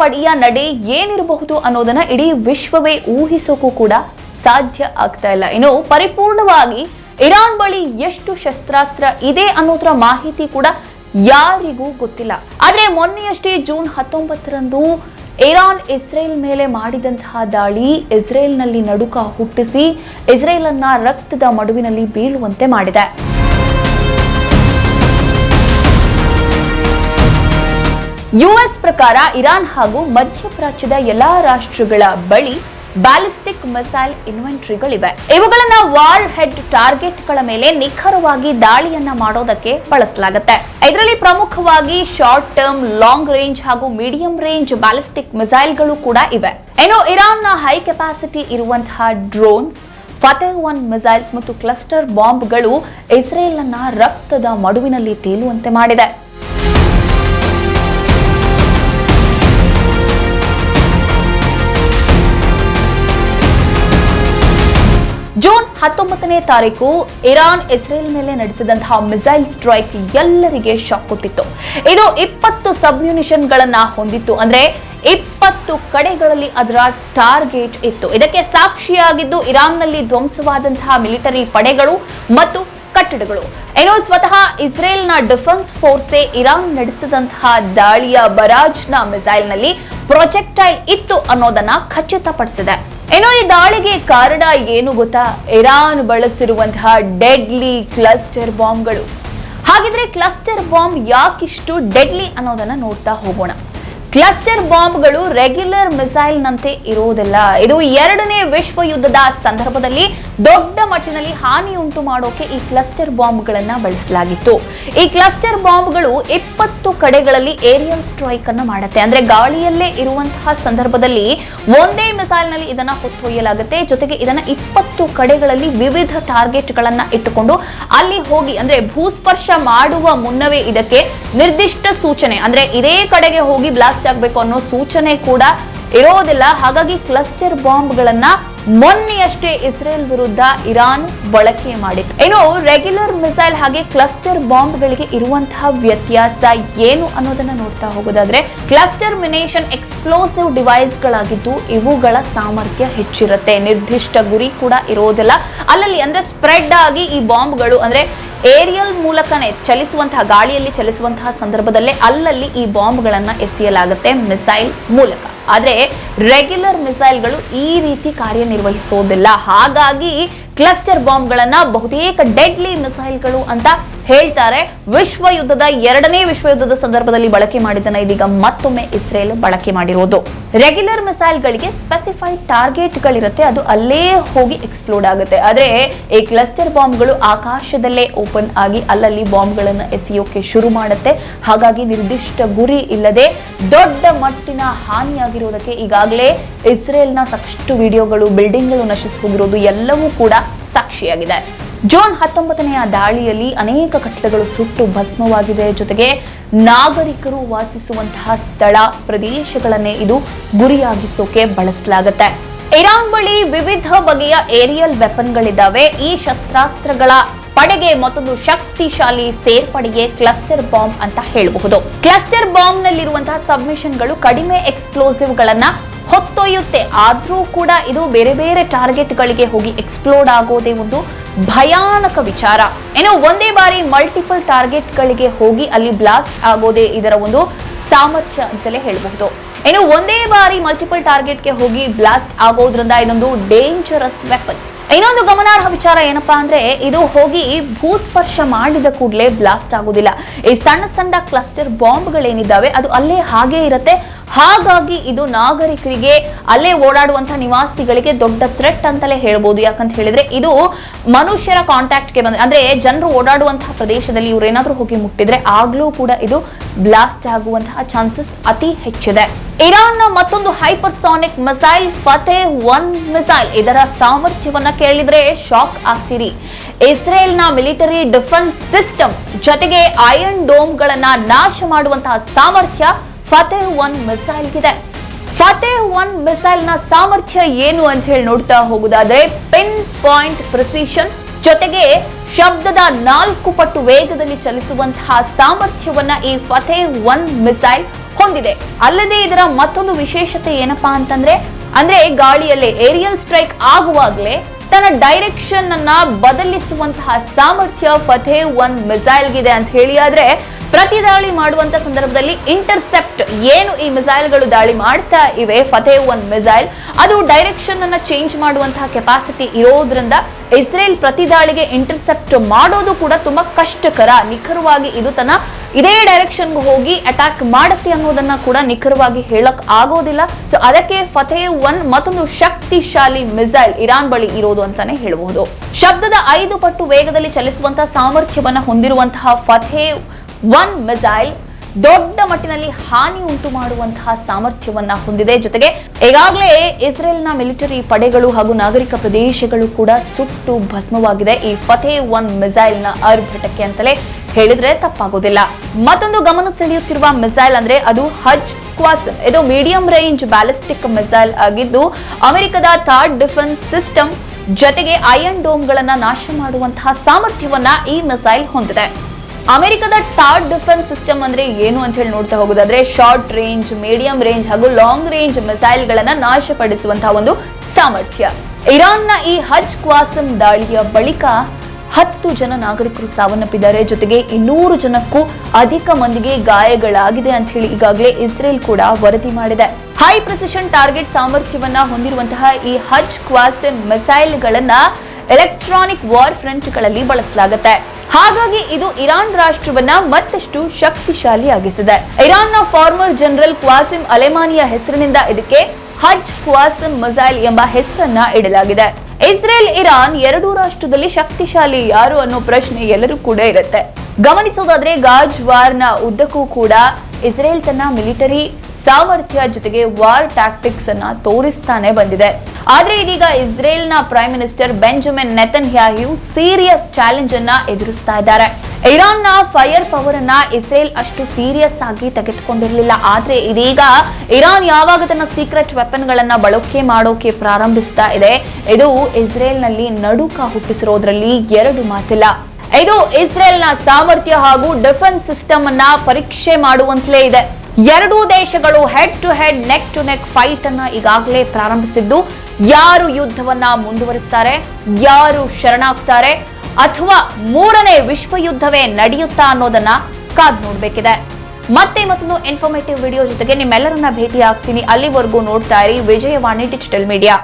ಪಡೆಯ ನಡೆ ಏನಿರಬಹುದು ಅನ್ನೋದನ್ನ ಇಡೀ ವಿಶ್ವವೇ ಊಹಿಸೋಕು ಕೂಡ ಸಾಧ್ಯ ಆಗ್ತಾ ಇಲ್ಲ. ಇನ್ನು ಪರಿಪೂರ್ಣವಾಗಿ ಇರಾನ್ ಬಳಿ ಎಷ್ಟು ಶಸ್ತ್ರಾಸ್ತ್ರ ಇದೆ ಅನ್ನೋದ್ರ ಮಾಹಿತಿ ಕೂಡ ಯಾರಿಗೂ ಗೊತ್ತಿಲ್ಲ. ಆದ್ರೆ ಮೊನ್ನೆಯಷ್ಟೇ ಜೂನ್ ಹತ್ತೊಂಬತ್ತರಂದು ಇರಾನ್ ಇಸ್ರೇಲ್ ಮೇಲೆ ಮಾಡಿದಂತಹ ದಾಳಿ ಇಸ್ರೇಲ್ನಲ್ಲಿ ನಡುಕ ಹುಟ್ಟಿಸಿ ಇಸ್ರೇಲ್ ಅನ್ನ ರಕ್ತದ ಮಡುವಿನಲ್ಲಿ ಬೀಳುವಂತೆ ಮಾಡಿದೆ. ಯುಎಸ್ ಪ್ರಕಾರ ಇರಾನ್ ಹಾಗೂ ಮಧ್ಯಪ್ರಾಚ್ಯದ ಎಲ್ಲಾ ರಾಷ್ಟ್ರಗಳ ಬಳಿ ಬ್ಯಾಲಿಸ್ಟಿಕ್ ಮಿಸೈಲ್ ಇನ್ವೆಂಟ್ರಿಗಳಿವೆ. ಇವುಗಳನ್ನ ವಾರ್ ಹೆಡ್ ಟಾರ್ಗೆಟ್ಗಳ ಮೇಲೆ ನಿಖರವಾಗಿ ದಾಳಿಯನ್ನ ಮಾಡೋದಕ್ಕೆ ಬಳಸಲಾಗುತ್ತೆ. ಇದರಲ್ಲಿ ಪ್ರಮುಖವಾಗಿ ಶಾರ್ಟ್ ಟರ್ಮ್, ಲಾಂಗ್ ರೇಂಜ್ ಹಾಗೂ ಮೀಡಿಯಂ ರೇಂಜ್ ಬ್ಯಾಲಿಸ್ಟಿಕ್ ಮಿಸೈಲ್ಗಳು ಕೂಡ ಇವೆ. ಇನ್ನು ಇರಾನ್ನ ಹೈ ಕೆಪಾಸಿಟಿ ಇರುವಂತಹ ಡ್ರೋನ್ಸ್, ಫತೇಹ್ ಒನ್ ಮಿಸೈಲ್ಸ್ ಮತ್ತು ಕ್ಲಸ್ಟರ್ ಬಾಂಬ್ಗಳು ಇಸ್ರೇಲ್ ಅನ್ನ ರಕ್ತದ ಮಡುವಿನಲ್ಲಿ ತೇಲುವಂತೆ ಮಾಡಿದೆ. ಹತ್ತೊಂಬತ್ತನೇ ತಾರೀಕು ಇರಾನ್ ಇಸ್ರೇಲ್ ಮೇಲೆ ನಡೆಸಿದಂತಹ ಮಿಸೈಲ್ ಸ್ಟ್ರೈಕ್ ಎಲ್ಲರಿಗೆ ಶಾಕ್ ಕೊಟ್ಟಿತ್ತು. ಇದು ಇಪ್ಪತ್ತು ಸಬ್ಮ್ಯೂನಿಷನ್ ಗಳನ್ನ ಹೊಂದಿತ್ತು. ಅಂದ್ರೆ ಇಪ್ಪತ್ತು ಕಡೆಗಳಲ್ಲಿ ಅದರ ಟಾರ್ಗೆಟ್ ಇತ್ತು. ಇದಕ್ಕೆ ಸಾಕ್ಷಿಯಾಗಿದ್ದು ಇರಾನ್ನಲ್ಲಿ ಧ್ವಂಸವಾದಂತಹ ಮಿಲಿಟರಿ ಪಡೆಗಳು ಮತ್ತು ಕಟ್ಟಡಗಳು. ಏನೋ ಸ್ವತಃ ಇಸ್ರೇಲ್ನ ಡಿಫೆನ್ಸ್ ಫೋರ್ಸೆ ಇರಾನ್ ನಡೆಸಿದಂತಹ ದಾಳಿಯ ಬರಾಜ್ನ ಮಿಸೈಲ್ನಲ್ಲಿ ಪ್ರೊಜೆಕ್ಟೈಲ್ ಇತ್ತು ಅನ್ನೋದನ್ನ ಖಚಿತಪಡಿಸಿದೆ. ಏನೋ ಈ ದಾಳಿಗೆ ಕಾರಣ ಏನು ಗೊತ್ತಾ? ಇರಾನ್ ಬಳಸಿರುವಂತಹ ಡೆಡ್ಲಿ ಕ್ಲಸ್ಟರ್ ಬಾಂಬ್ಗಳು. ಹಾಗಿದ್ರೆ ಕ್ಲಸ್ಟರ್ ಬಾಂಬ್ ಯಾಕಿಷ್ಟು ಡೆಡ್ಲಿ ಅನ್ನೋದನ್ನ ನೋಡ್ತಾ ಹೋಗೋಣ. ಕ್ಲಸ್ಟರ್ ಬಾಂಬ್ಗಳು ರೆಗ್ಯುಲರ್ ಮಿಸೈಲ್ ನಂತೆ ಇರುವುದಿಲ್ಲ. ಇದು ಎರಡನೇ ವಿಶ್ವ ಯುದ್ಧದ ಸಂದರ್ಭದಲ್ಲಿ ದೊಡ್ಡ ಮಟ್ಟಿನಲ್ಲಿ ಹಾನಿ ಉಂಟು ಮಾಡೋಕೆ ಈ ಕ್ಲಸ್ಟರ್ ಬಾಂಬ್ಗಳನ್ನ ಬಳಸಲಾಗಿತ್ತು. ಈ ಕ್ಲಸ್ಟರ್ ಬಾಂಬ್ಗಳು ಇಪ್ಪತ್ತು ಕಡೆಗಳಲ್ಲಿ ಏರಿಯಲ್ ಸ್ಟ್ರೈಕ್ ಅನ್ನು ಮಾಡುತ್ತೆ. ಅಂದ್ರೆ ಗಾಳಿಯಲ್ಲೇ ಇರುವಂತಹ ಸಂದರ್ಭದಲ್ಲಿ ಒಂದೇ ಮಿಸೈಲ್ನಲ್ಲಿ ಇದನ್ನ ಹೊತ್ತೊಯ್ಯಲಾಗುತ್ತೆ. ಜೊತೆಗೆ ಇದನ್ನ ಇಪ್ಪತ್ತು ಕಡೆಗಳಲ್ಲಿ ವಿವಿಧ ಟಾರ್ಗೆಟ್ ಗಳನ್ನ ಇಟ್ಟುಕೊಂಡು ಅಲ್ಲಿ ಹೋಗಿ, ಅಂದ್ರೆ ಭೂಸ್ಪರ್ಶ ಮಾಡುವ ಮುನ್ನವೇ ಇದಕ್ಕೆ ನಿರ್ದಿಷ್ಟ ಸೂಚನೆ, ಅಂದ್ರೆ ಇದೇ ಕಡೆಗೆ ಹೋಗಿ ಬ್ಲಾಸ್ಟ್ ಆಗಬೇಕು ಅನ್ನೋ ಸೂಚನೆ ಕೂಡ ಇರೋದಿಲ್ಲ. ಹಾಗಾಗಿ ಕ್ಲಸ್ಟರ್ ಬಾಂಬ್ಗಳನ್ನ ಮೊನ್ನೆಯಷ್ಟೇ ಇಸ್ರೇಲ್ ವಿರುದ್ಧ ಇರಾನ್ ಬಳಕೆ ಮಾಡಿತ್ತು. ಇನ್ನು ರೆಗ್ಯುಲರ್ ಮಿಸೈಲ್ ಹಾಗೆ ಕ್ಲಸ್ಟರ್ ಬಾಂಬ್ಗಳಿಗೆ ಇರುವಂತಹ ವ್ಯತ್ಯಾಸ ಏನು ಅನ್ನೋದನ್ನ ನೋಡ್ತಾ ಹೋಗೋದಾದ್ರೆ, ಕ್ಲಸ್ಟರ್ ಮಿನೇಷನ್ ಎಕ್ಸ್ಪ್ಲೋಸಿವ್ ಡಿವೈಸ್ಗಳಾಗಿದ್ದು ಇವುಗಳ ಸಾಮರ್ಥ್ಯ ಹೆಚ್ಚಿರುತ್ತೆ. ನಿರ್ದಿಷ್ಟ ಗುರಿ ಕೂಡ ಇರೋದಿಲ್ಲ. ಅಲ್ಲಲ್ಲಿ ಅಂದ್ರೆ ಸ್ಪ್ರೆಡ್ ಆಗಿ ಈ ಬಾಂಬ್ಗಳು ಅಂದ್ರೆ ಏರಿಯಲ್ ಮೂಲಕನೇ ಚಲಿಸುವಂತಹ, ಗಾಳಿಯಲ್ಲಿ ಚಲಿಸುವಂತಹ ಸಂದರ್ಭದಲ್ಲೇ ಅಲ್ಲಲ್ಲಿ ಈ ಬಾಂಬ್ಗಳನ್ನು ಎಸೆಯಲಾಗುತ್ತೆ ಮಿಸೈಲ್ ಮೂಲಕ. ಆದರೆ ರೆಗ್ಯುಲರ್ ಮಿಸೈಲ್ಗಳು ಈ ರೀತಿ ಕಾರ್ಯನಿರ್ವಹಿಸೋದಿಲ್ಲ. ಹಾಗಾಗಿ ಕ್ಲಸ್ಟರ್ ಬಾಂಬ್ಗಳನ್ನು ಬಹುತೇಕ ಡೆಡ್ಲಿ ಮಿಸೈಲ್ಗಳು ಅಂತ ಹೇಳ್ತಾರೆ ವಿಶ್ವ ಯುದ್ಧದ ಎರಡನೇ ವಿಶ್ವ ಯುದ್ಧದ ಸಂದರ್ಭದಲ್ಲಿ ಬಳಕೆ ಮಾಡಿದ್ದನ್ನ ಇದೀಗ ಮತ್ತೊಮ್ಮೆ ಇಸ್ರೇಲ್ ಬಳಕೆ ಮಾಡಿರೋದು. ರೆಗ್ಯುಲರ್ ಮಿಸೈಲ್ಗಳಿಗೆ ಸ್ಪೆಸಿಫೈಡ್ ಟಾರ್ಗೆಟ್ ಗಳಿರುತ್ತೆ ಅದು ಅಲ್ಲೇ ಹೋಗಿ ಎಕ್ಸ್ಪ್ಲೋಡ್ ಆಗುತ್ತೆ. ಆದ್ರೆ, ಈ ಕ್ಲಸ್ಟರ್ ಬಾಂಬ್ಗಳು ಆಕಾಶದಲ್ಲೇ ಓಪನ್ ಆಗಿ ಅಲ್ಲಲ್ಲಿ ಬಾಂಬ್ಗಳನ್ನು ಎಸೆಯೋಕೆ ಶುರು ಮಾಡುತ್ತೆ. ಹಾಗಾಗಿ ನಿರ್ದಿಷ್ಟ ಗುರಿ ಇಲ್ಲದೆ ದೊಡ್ಡ ಮಟ್ಟಿನ ಹಾನಿಯಾಗಿರೋದಕ್ಕೆ ಈಗಾಗಲೇ ಇಸ್ರೇಲ್ನ ಸಾಕಷ್ಟು ವಿಡಿಯೋಗಳು ಬಿಲ್ಡಿಂಗ್ಗಳು ನಶಿಸಿ ಹೋಗಿರೋದು ಎಲ್ಲವೂ ಕೂಡ ಸಾಕ್ಷಿಯಾಗಿದೆ. ಜೂನ್ ಹತ್ತೊಂಬತ್ತನೆಯ ದಾಳಿಯಲ್ಲಿ ಅನೇಕ ಕಟ್ಟಡಗಳು ಸುಟ್ಟು ಭಸ್ಮವಾಗಿದೆ. ಜೊತೆಗೆ ನಾಗರಿಕರು ವಾಸಿಸುವಂತಹ ಸ್ಥಳ ಪ್ರದೇಶಗಳನ್ನೇ ಇದು ಗುರಿಯಾಗಿಸೋಕೆ ಬಳಸಲಾಗುತ್ತೆ. ಇರಾನ್ ಬಳಿ ವಿವಿಧ ಬಗೆಯ ಏರಿಯಲ್ ವೆಪನ್ಗಳಿದ್ದಾವೆ. ಈ ಶಸ್ತ್ರಾಸ್ತ್ರಗಳ ಪಡೆಗೆ ಮತ್ತೊಂದು ಶಕ್ತಿಶಾಲಿ ಸೇರ್ಪಡೆಗೆ ಕ್ಲಸ್ಟರ್ ಬಾಂಬ್ ಅಂತ ಹೇಳಬಹುದು. ಕ್ಲಸ್ಟರ್ ಬಾಂಬ್ ನಲ್ಲಿರುವಂತಹ ಸಬ್ಮಿಷನ್ಗಳು ಕಡಿಮೆ ಎಕ್ಸ್ಪ್ಲೋಸಿವ್ ಗಳನ್ನ ಹೊತ್ತೊಯ್ಯುತ್ತೆ. ಆದರೂ ಕೂಡ ಇದು ಬೇರೆ ಬೇರೆ ಟಾರ್ಗೆಟ್ ಗಳಿಗೆ ಹೋಗಿ ಎಕ್ಸ್ಪ್ಲೋಡ್ ಆಗೋದೇ ಒಂದು ಭಯಾನಕ ವಿಚಾರ. ಏನೋ ಒಂದೇ ಬಾರಿ ಮಲ್ಟಿಪಲ್ ಟಾರ್ಗೆಟ್ ಗಳಿಗೆ ಹೋಗಿ ಅಲ್ಲಿ ಬ್ಲಾಸ್ಟ್ ಆಗೋದೇ ಇದರ ಒಂದು ಸಾಮರ್ಥ್ಯ ಅಂತಲೇ ಹೇಳಬಹುದು. ಏನು ಒಂದೇ ಬಾರಿ ಮಲ್ಟಿಪಲ್ ಟಾರ್ಗೆಟ್ಗೆ ಹೋಗಿ ಬ್ಲಾಸ್ಟ್ ಆಗೋದ್ರಿಂದ ಇದೊಂದು ಡೇಂಜರಸ್ ವೆಪನ್ ಇನ್ನೊಂದು ಗಮನಾರ್ಹ ವಿಚಾರ ಏನಪ್ಪಾ ಅಂದ್ರೆ, ಇದು ಹೋಗಿ ಭೂಸ್ಪರ್ಶ ಮಾಡಿದ ಕೂಡಲೇ ಬ್ಲಾಸ್ಟ್ ಆಗೋದಿಲ್ಲ. ಈ ಸಣ್ಣ ಸಣ್ಣ ಕ್ಲಸ್ಟರ್ ಬಾಂಬ್ಗಳೇನಿದ್ದಾವೆ ಅದು ಅಲ್ಲೇ ಹಾಗೆ ಇರುತ್ತೆ. ಹಾಗಾಗಿ ಇದು ನಾಗರಿಕರಿಗೆ ಅಲ್ಲೇ ಓಡಾಡುವಂತಹ ನಿವಾಸಿಗಳಿಗೆ ದೊಡ್ಡ ಥ್ರೆಟ್ ಅಂತಲೇ ಹೇಳ್ಬೋದು. ಯಾಕಂತ ಹೇಳಿದ್ರೆ ಇದು ಮನುಷ್ಯರ ಕಾಂಟ್ಯಾಕ್ಟ್ಗೆ ಬಂದ ಅಂದ್ರೆ ಜನರು ಓಡಾಡುವಂತಹ ಪ್ರದೇಶದಲ್ಲಿ ಇವರೇನಾದ್ರೂ ಹೋಗಿ ಮುಟ್ಟಿದ್ರೆ ಆಗ್ಲೂ ಕೂಡ ಇದು ಬ್ಲಾಸ್ಟ್ ಆಗುವಂತಹ ಚಾನ್ಸಸ್ ಅತಿ ಹೆಚ್ಚಿದೆ. ಇರಾನ್ನ ಮತ್ತೊಂದು hypersonic missile Fateh one missile ಇದರ ಸಾಮರ್ಥ್ಯವನ್ನ ಕೇಳಿದ್ರೆ ಶಾಕ್ ಆಗ್ತೀರಿ. ಇಸ್ರೇಲ್ನ ಮಿಲಿಟರಿ ಡಿಫೆನ್ಸ್ ಸಿಸ್ಟಮ್ ಜೊತೆಗೆ ಐರನ್ ಡೋಮ್ಗಳನ್ನ ನಾಶ ಮಾಡುವಂತಹ ಸಾಮರ್ಥ್ಯ ಫತೇಹ್ ಒನ್ ಇದೆ. ಫತೇಹ್ ಒನ್ ಮಿಸೈಲ್ನ ಸಾಮರ್ಥ್ಯ ಏನು ಅಂತ ಹೇಳಿ ನೋಡ್ತಾ ಹೋಗುದಾದ್ರೆ ಪಿನ್ ಪಾಯಿಂಟ್ ಪ್ರಿಸಿಷನ್ ಜೊತೆಗೆ ಶಬ್ದದ ನಾಲ್ಕು ಪಟ್ಟು ವೇಗದಲ್ಲಿ ಚಲಿಸುವಂತಹ ಸಾಮರ್ಥ್ಯವನ್ನ ಈ ಫತೇಹ್ ಒನ್ ಮಿಸೈಲ್ ಹೊಂದಿದೆ. ಅಲ್ಲದೆ ಇದರ ಮತ್ತೊಂದು ವಿಶೇಷತೆ ಏನಪ್ಪಾ ಅಂತಂದ್ರೆ, ಅಂದ್ರೆ ಗಾಳಿಯಲ್ಲಿ ಏರಿಯಲ್ ಸ್ಟ್ರೈಕ್ ಆಗುವಾಗಲೇ ತನ್ನ ಡೈರೆಕ್ಷನ್ ಅನ್ನ ಬದಲಿಸುವಂತಹ ಸಾಮರ್ಥ್ಯ ಫತೇ ಒಂದ್ ಮಿಸೈಲ್ಗಿದೆ ಅಂತ ಹೇಳಿ. ಆದ್ರೆ ಪ್ರತಿ ದಾಳಿ ಮಾಡುವಂತ ಸಂದರ್ಭದಲ್ಲಿ ಇಂಟರ್ಸೆಪ್ಟ್ ಏನು ಈ ಮಿಸೈಲ್ಗಳು ದಾಳಿ ಮಾಡ್ತಾ ಇವೆ? ಫತೇ ಒಂದ್ ಮಿಸೈಲ್. ಅದು ಡೈರೆಕ್ಷನ್ ಅನ್ನ ಚೇಂಜ್ ಮಾಡುವಂತಹ ಕೆಪಾಸಿಟಿ ಇರೋದ್ರಿಂದ ಇಸ್ರೇಲ್ ಪ್ರತಿ ದಾಳಿಗೆ ಇಂಟರ್ಸೆಪ್ಟ್ ಮಾಡೋದು ಕೂಡ ತುಂಬಾ ಕಷ್ಟಕರ, ನಿಖರವಾಗಿ ಇದು ತನ್ನ ಇದೇ ಡೈರೆಕ್ಷನ್ ಹೋಗಿ ಅಟ್ಯಾಕ್ ಮಾಡುತ್ತೆ ಅನ್ನೋದನ್ನ ಕೂಡ ನಿಖರವಾಗಿ ಹೇಳಕ್ ಆಗೋದಿಲ್ಲ. ಸೊ ಅದಕ್ಕೆ ಫತೇ ಒನ್ ಮತ್ತೊಂದು ಶಕ್ತಿಶಾಲಿ ಮಿಸೈಲ್ ಇರಾನ್ ಬಳಿ ಇರೋದು ಅಂತಾನೆ ಹೇಳಬಹುದು ಶಬ್ದದ ಐದು ಪಟ್ಟು ವೇಗದಲ್ಲಿ ಚಲಿಸುವಂತಹ ಸಾಮರ್ಥ್ಯವನ್ನ ಹೊಂದಿರುವಂತಹ ಫತೇ ಒನ್ ಮಿಸೈಲ್ ದೊಡ್ಡ ಮಟ್ಟಿನಲ್ಲಿ ಹಾನಿ ಉಂಟು ಮಾಡುವಂತಹ ಸಾಮರ್ಥ್ಯವನ್ನ ಹೊಂದಿದೆ. ಜೊತೆಗೆ ಈಗಾಗಲೇ ಇಸ್ರೇಲ್ನ ಮಿಲಿಟರಿ ಪಡೆಗಳು ಹಾಗೂ ನಾಗರಿಕ ಪ್ರದೇಶಗಳು ಕೂಡ ಸುಟ್ಟು ಭಸ್ಮವಾಗಿದೆ. ಈ ಫತೇ ಒನ್ ಮಿಸೈಲ್ನ ಅರ್ಭಟಕ್ಕೆ ಅಂತಲೇ ಹೇಳಿದ್ರೆ ತಪ್ಪಾಗೋದಿಲ್ಲ. ಮತ್ತೊಂದು ಗಮನ ಸೆಳೆಯುತ್ತಿರುವ ಮಿಸೈಲ್ ಅಂದ್ರೆ ಅದು ಹಜ್ ಕ್ವಾಸ್. ಇದು ಮೀಡಿಯಂ ರೇಂಜ್ ಬ್ಯಾಲಿಸ್ಟಿಕ್ ಮಿಸೈಲ್ ಆಗಿದ್ದು, ಅಮೆರಿಕದ ಥರ್ಡ್ ಡಿಫೆನ್ಸ್ ಸಿಸ್ಟಮ್ ಜೊತೆಗೆ ಐರನ್ ಡೋಮ್ಗಳನ್ನ ನಾಶ ಮಾಡುವಂತಹ ಸಾಮರ್ಥ್ಯವನ್ನ ಈ ಮಿಸೈಲ್ ಹೊಂದಿದೆ. ಅಮೆರಿಕದ ಟಾರ್ಟ್ ಡಿಫೆನ್ಸ್ ಸಿಸ್ಟಮ್ ಅಂದ್ರೆ ಏನು ಅಂತ ಹೇಳಿ ನೋಡ್ತಾ ಹೋಗೋದಾದ್ರೆ ಶಾರ್ಟ್ ರೇಂಜ್, ಮೀಡಿಯಂ ರೇಂಜ್, ಹಾಗೂ ಲಾಂಗ್ ರೇಂಜ್ ಮಿಸೈಲ್ ಗಳನ್ನ ನಾಶಪಡಿಸುವಂತಹ ಒಂದು ಸಾಮರ್ಥ್ಯ. ಇರಾನ್ನ ಈ ಹಜ್ ಕ್ವಾಸಮ್ ದಾಳಿಯ ಬಳಿಕ ಹತ್ತು ಜನ ನಾಗರಿಕರು ಸಾವನ್ನಪ್ಪಿದ್ದಾರೆ. ಜೊತೆಗೆ ಇನ್ನೂರು ಜನಕ್ಕೂ ಅಧಿಕ ಮಂದಿಗೆ ಗಾಯಗಳಾಗಿದೆ ಅಂತ ಹೇಳಿ ಈಗಾಗಲೇ ಇಸ್ರೇಲ್ ಕೂಡ ವರದಿ ಮಾಡಿದೆ. ಹೈ ಪ್ರೆಸಿಷನ್ ಟಾರ್ಗೆಟ್ ಸಾಮರ್ಥ್ಯವನ್ನ ಹೊಂದಿರುವಂತಹ ಈ ಹಜ್ ಕ್ವಾಸಮ್ ಮಿಸೈಲ್ಗಳನ್ನ ಎಲೆಕ್ಟ್ರಾನಿಕ್ ವಾರ್ ಫ್ರಂಟ್ಗಳಲ್ಲಿ ಬಳಸಲಾಗುತ್ತೆ. ಹಾಗಾಗಿ ಇದು ಇರಾನ್ ರಾಷ್ಟ್ರವನ್ನ ಮತ್ತಷ್ಟು ಶಕ್ತಿಶಾಲಿಯಾಗಿಸಿದೆ. ಇರಾನ್ನ ಫಾರ್ಮರ್ ಜನರಲ್ ಕ್ವಾಸಿಮ್ ಅಲೆಮಾನಿಯ ಹೆಸರಿನಿಂದ ಇದಕ್ಕೆ ಹಜ್ ಕ್ವಾಸಿಮ್ ಮಿಸೈಲ್ ಎಂಬ ಹೆಸರನ್ನ ಇಡಲಾಗಿದೆ. ಇಸ್ರೇಲ್, ಇರಾನ್ ಎರಡೂ ರಾಷ್ಟ್ರದಲ್ಲಿ ಶಕ್ತಿಶಾಲಿ ಯಾರು ಅನ್ನೋ ಪ್ರಶ್ನೆ ಎಲ್ಲರೂ ಕೂಡ ಇರುತ್ತೆ. ಗಮನಿಸೋದಾದ್ರೆ ಗಾಜ್ ವಾರ್ನ ಉದ್ದಕ್ಕೂ ಕೂಡ ಇಸ್ರೇಲ್ ತನ್ನ ಮಿಲಿಟರಿ ಸಾಮರ್ಥ್ಯ ಜೊತೆಗೆ ವಾರ್ ಟ್ಯಾಕ್ಟಿಕ್ಸ್ ಅನ್ನ ತೋರಿಸ್ತಾನೆ ಬಂದಿದೆ. ಆದ್ರೆ ಇದೀಗ ಇಸ್ರೇಲ್ನ prime minister Benjamin Netanyahu serious challenge ಅನ್ನ ಎದುರಿಸ್ತಾ ಇದ್ದಾರೆ. ಇರಾನ್ನ ಫೈರ್ ಪವರ್ ಅನ್ನ ಇಸ್ರೇಲ್ ಅಷ್ಟು ಸೀರಿಯಸ್ ಆಗಿ ತೆಗೆದುಕೊಂಡಿರಲಿಲ್ಲ. ಆದ್ರೆ ಇದೀಗ ಇರಾನ್ ಯಾವಾಗ ತನ್ನ ಸೀಕ್ರೆಟ್ ವೆಪನ್ ಗಳನ್ನ ಬಳಕೆ ಮಾಡೋಕೆ ಪ್ರಾರಂಭಿಸ್ತಾ ಇದೆ, ಇದು ಇಸ್ರೇಲ್ನಲ್ಲಿ ನಡುಕ ಹುಟ್ಟಿಸಿರೋದ್ರಲ್ಲಿ ಎರಡು ಮಾತಿಲ್ಲ. ಇದು ಇಸ್ರೇಲ್ನ ಸಾಮರ್ಥ್ಯ ಹಾಗೂ ಡಿಫೆನ್ಸ್ ಸಿಸ್ಟಮ್ ಅನ್ನ ಪರೀಕ್ಷೆ ಮಾಡುವಂತಲೇ ಇದೆ. ಎರಡೂ ದೇಶಗಳು head to head neck to neck fight ಅನ್ನ ಈಗಾಗಲೇ ಪ್ರಾರಂಭಿಸಿದ್ದು. ಯಾರು ಯುದ್ಧವನ್ನ ಮುಂದುವರಿಸ್ತಾರೆ, ಯಾರು ಶರಣಾಗ್ತಾರೆ, ಅಥವಾ ಮೂರನೇ ವಿಶ್ವ ಯುದ್ಧವೇ ನಡೆಯುತ್ತಾ ಅನ್ನೋದನ್ನ ಕಾದ್ ನೋಡ್ಬೇಕಿದೆ. ಮತ್ತೆ ಮತ್ತೊಂದು ಇನ್ಫಾರ್ಮೇಟಿವ್ ವಿಡಿಯೋ ಜೊತೆಗೆ ನಿಮ್ಮೆಲ್ಲರನ್ನ ಭೇಟಿ ಆಗ್ತೀನಿ ಅಲ್ಲಿವರೆಗೂ ನೋಡ್ತಾ ಇರಿ ವಿಜಯವಾಣಿ ಡಿಜಿಟಲ್ ಮೀಡಿಯಾ